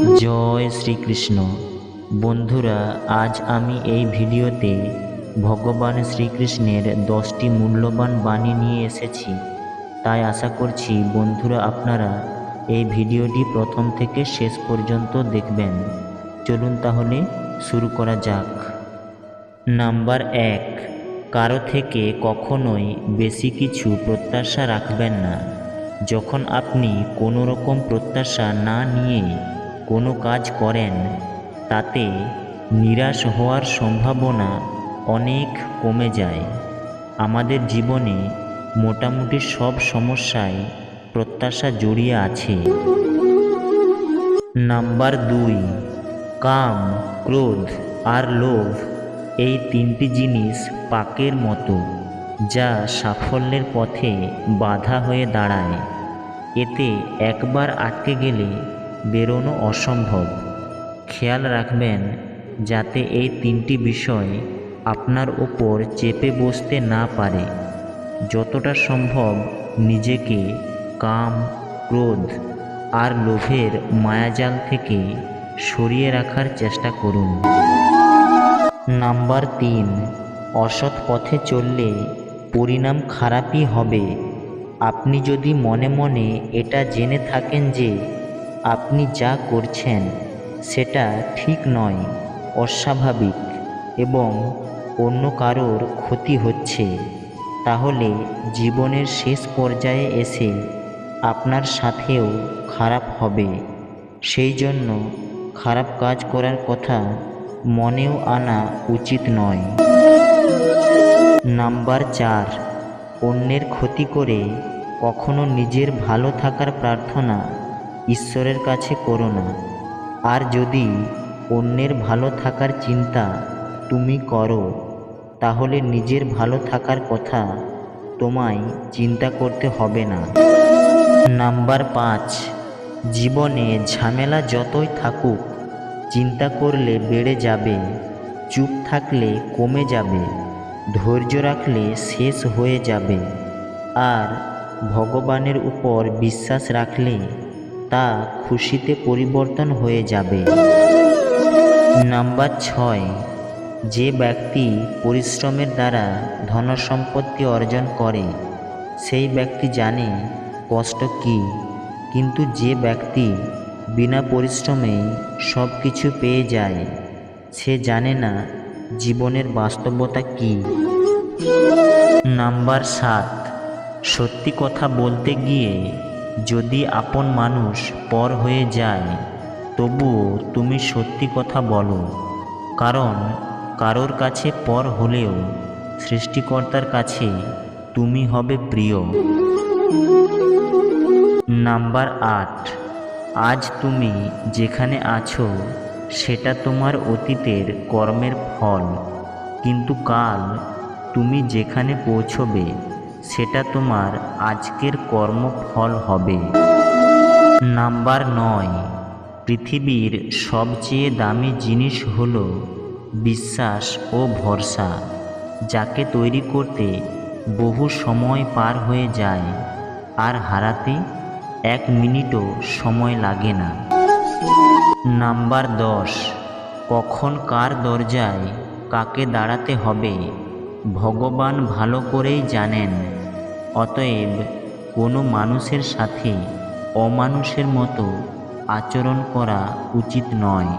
জয় শ্রীকৃষ্ণ। বন্ধুরা, আজ আমি এই ভিডিওতে ভগবান শ্রীকৃষ্ণের দশটি মূল্যবান বাণী নিয়ে এসেছি। তাই আশা করছি বন্ধুরা আপনারা এই ভিডিওটি প্রথম থেকে শেষ পর্যন্ত দেখবেন। চলুন তাহলে শুরু করা যাক। নাম্বার এক, কারও থেকে কখনোই বেশি কিছু প্রত্যাশা রাখবেন না। যখন আপনি কোনো রকম প্রত্যাশা না নিয়ে কোনো কাজ করেন, তাতে নিরাশ হওয়ার সম্ভাবনা অনেক কমে যায়। আমাদের জীবনে মোটামুটি সব সমস্যায় প্রত্যাশা জড়িয়ে আছে। নাম্বার দুই, কাম, ক্রোধ আর লোভ এই তিনটি জিনিস পাকের মতো, যা সাফল্যের পথে বাধা হয়ে দাঁড়ায়। এতে একবার আটকে গেলে বেরোনো অসম্ভব। খেয়াল রাখবেন, যাতে এই তিনটি বিষয় আপনার ওপর চেপে বসতে না পারে। যতটা সম্ভব নিজেকে কাম, ক্রোধ আর লোভের মায়াজাল থেকে সরিয়ে রাখার চেষ্টা করুন। নাম্বার তিন, অসৎ পথে চললে পরিণাম খারাপই হবে। আপনি যদি মনে মনে এটা জেনে থাকেন যে আপনি যা করছেন, সেটা ঠিক নয়, অস্বাভাবিক এবং অন্য কারোর ক্ষতি হচ্ছে। তাহলে জীবনের শেষ পর্যায়ে এসে আপনার সাথেও খারাপ হবে। সেই জন্য খারাপ কাজ করার কথা মনেও আনা উচিত নয়। নাম্বার চার, অন্যের ক্ষতি করে কখনো নিজের ভালো থাকার প্রার্থনা। ঈশ্বরের কাছে করো না আর যদি অন্যের ভালো থাকার চিন্তা তুমি করো, তাহলে নিজের ভালো থাকার কথা তোমায় চিন্তা করতে হবে না। নাম্বার পাঁচ, জীবনে ঝামেলা যতই থাকুক, চিন্তা করলে বেড়ে যাবে, চুপ থাকলে কমে যাবে, ধৈর্য রাখলে শেষ হয়ে যাবে। আর ভগবানের উপর বিশ্বাস রাখলে তা খুশিতে পরিবর্তন হয়ে যাবে। নাম্বার ছয়, যে ব্যক্তি পরিশ্রমের দ্বারা ধনসম্পত্তি অর্জন করে, সেই ব্যক্তি জানে কষ্ট কী। কিন্তু যে ব্যক্তি বিনা পরিশ্রমেই সব কিছু পেয়ে যায়, সে জানে না জীবনের বাস্তবতা কী। নাম্বার সাত, সত্যি কথা বলতে গিয়ে যদি আপন মানুষ পর হয়ে যায় তবুও তুমি সত্যি কথা বলো। কারণ কারোর কাছে পর হলেও সৃষ্টিকর্তার কাছে তুমি হবে প্রিয়। নাম্বার আট, আজ তুমি যেখানে আছো, সেটা তোমার অতীতের কর্মের ফল। কিন্তু কাল তুমি যেখানে পৌঁছবে সেটা তোমার আজকের কর্মফল হবে। নাম্বার নয়, পৃথিবীর সবচেয়ে দামি জিনিস হল বিশ্বাস ও ভরসা, যাকে তৈরি করতে বহু সময় পার হয়ে যায় আর হারাতে এক মিনিটও সময় লাগে না। নাম্বার দশ, কখন কার দরজায় কাকে দাঁড়াতে হবে ভগবান ভালো করেই জানেন অতএব কোনো মানুষের সাথে অমানুষের মতো আচরণ করা উচিত নয়।